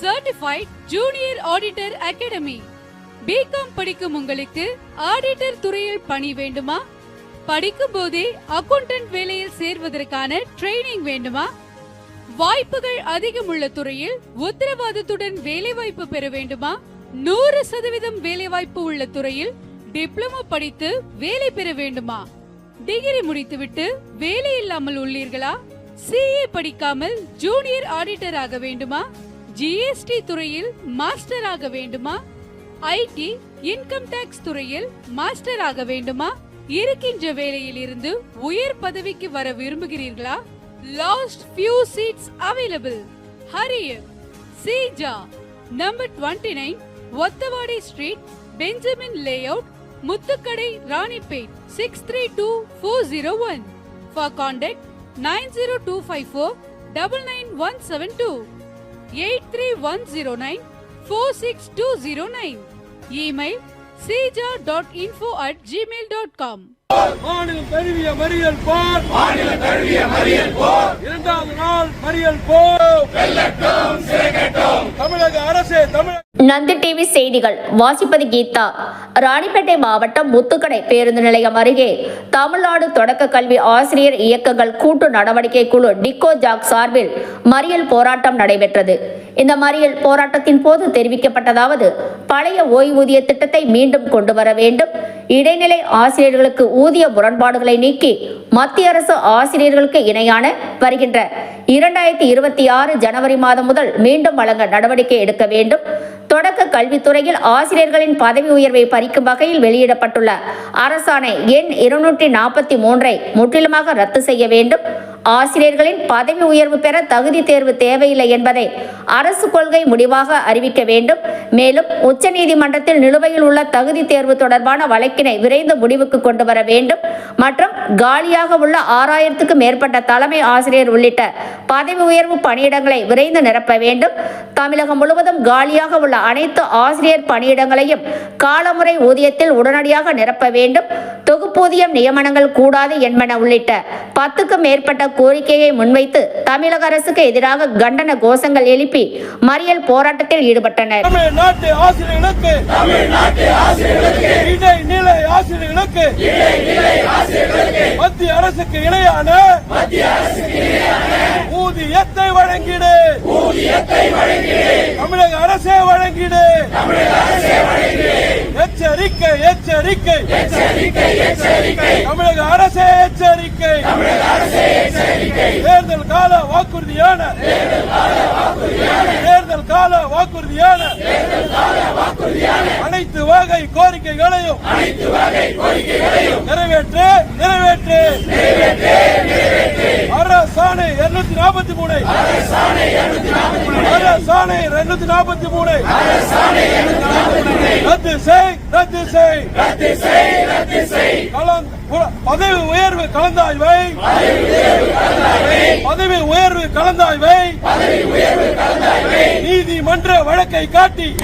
Certified junior auditor academy B Com படிக்கும் உங்களுக்கு auditor துறையில் பணி வேண்டுமா? படிக்கும் போதே அக்கவுண்டன்ட் வேலையில் சேர்வதற்கான ட்ரைனிங் வேண்டுமா? வாய்ப்புகள் அதிகம் உள்ள துறையில் உத்தரவாதத்துடன் வேலைவாய்ப்பு பெற வேண்டுமா? நூறு சதவீதம் வேலைவாய்ப்பு உள்ள துறையில் டிப்ளமோ படித்து வேலை பெற வேண்டுமா? டிகிரி முடித்துவிட்டு வேலை இல்லாமல் உள்ளீர்களா? சிஏ படிக்காமல் ஜூனியர் ஆடிட்டர் ஆக வேண்டுமா? ஜிஎஸ்டி துறையில் மாஸ்டர் ஆக வேண்டுமா? ஐடி இன்கம் டாக்ஸ் துறையில் மாஸ்டர் ஆக வேண்டுமா? இருக்கின்ற வேலையில் இருந்து உயர் பதவிக்கு வர விரும்புகிறீர்களா? Last few seats available Harrier Seeja number twenty nine Othavadi street Benjamin layout Muthukadai Ranipet six three two four zero one for contact nine zero two five four double nine one seven two eight three one zero nine four six two zero nine email Seeja dot info at Gmail dot com மாநிலம் தழுவிய மறியல் போர். மாநிலம் தழுவிய மறியல் போர். இரண்டாவது நாள் மறியல் போர். தமிழக அரசே தமிழக நந்தி டிவி செய்திகள் வாசிப்பது கீதா. ராணிப்பேட்டை மாவட்டம் முத்துக்கடை பேருந்து நிலையம் அருகே தமிழ்நாடு தொடக்க கல்வி ஆசிரியர் இயக்கங்கள் கூட்டு நடவடிக்கை குழு டிக்கோ ஜாக் சார்பில் மறியல் போராட்டம் நடைபெற்றது. இந்த மறியல் போராட்டத்தின் போது தெரிவிக்கப்பட்டதாவது பழைய ஓய்வூதிய திட்டத்தை மீண்டும் கொண்டு வர வேண்டும். இடைநிலை ஆசிரியர்களுக்கு ஊதிய முரண்பாடுகளை நீக்கி மத்திய அரசு ஆசிரியர்களுக்கு இணையான வருகின்ற இரண்டாயிரத்தி இருபத்தி ஆறு ஜனவரி மாதம் முதல் மீண்டும் வழங்க நடவடிக்கை எடுக்க வேண்டும். தொடக்க கல்வித்துறையில் ஆசிரியர்களின் பதவி உயர்வை பறிக்கும் வகையில் வெளியிடப்பட்டுள்ள அரசாணை எண் இருநூற்றி நாற்பத்தி மூன்றை முற்றிலுமாக ரத்து செய்ய வேண்டும். ஆசிரியர்களின் பதவி உயர்வு பெற தகுதி தேர்வு தேவையில்லை என்பதை அரசு கொள்கை முடிவாக அறிவிக்க வேண்டும். மேலும் உச்சநீதிமன்றத்தில் நிலுவையில் உள்ள தகுதி தேர்வு தொடர்பான வழக்கினை விரைந்து முடிவுக்கு கொண்டு வர வேண்டும். மற்றும் காலியாக உள்ள ஆறாயிரத்துக்கு மேற்பட்ட தலைமை ஆசிரியர் உள்ளிட்ட பதவி உயர்வு பணியிடங்களை விரைந்து நிரப்ப வேண்டும். தமிழகம் முழுவதும் காலியாக உள்ள அனைத்து ஆசிரியர் பணியிடங்களையும் காலமுறை ஊதியத்தில் உடனடியாக நிரப்ப வேண்டும். தொகுப்பூதியம் நியமனங்கள் கூடாது என்பன உள்ளிட்ட பத்துக்கும் மேற்பட்ட கோரிக்கையை முன்வைத்து தமிழக அரசுக்கு எதிராக கண்டன கோஷங்கள் எழுப்பி மறியல் போராட்டத்தில் ஈடுபட்டனர். மத்திய அரசுக்கு இணையான ஊதியத்தை வழங்கிடு. தமிழக அரசே வழங்கிடு. எச்சரிக்கை எச்சரிக்கை. தமிழக தேர்தல் கால வாக்குறுதியான. தேர்தல் கால வாக்குறுதியான. அனைத்து வகை கோரிக்கைகளையும் நிறைவேற்று நிறைவேற்று. அரசாணை இருநூத்தி நாற்பத்தி மூணு. இருநூத்தி நாற்பத்தி மூணு. ரத்து செய் ரத்து செய். பதவி உயர்வு கலந்தாய்வை. பதவி உயர்வு கலந்தாய்வை. நீதிமன்ற வழக்கை காட்டி.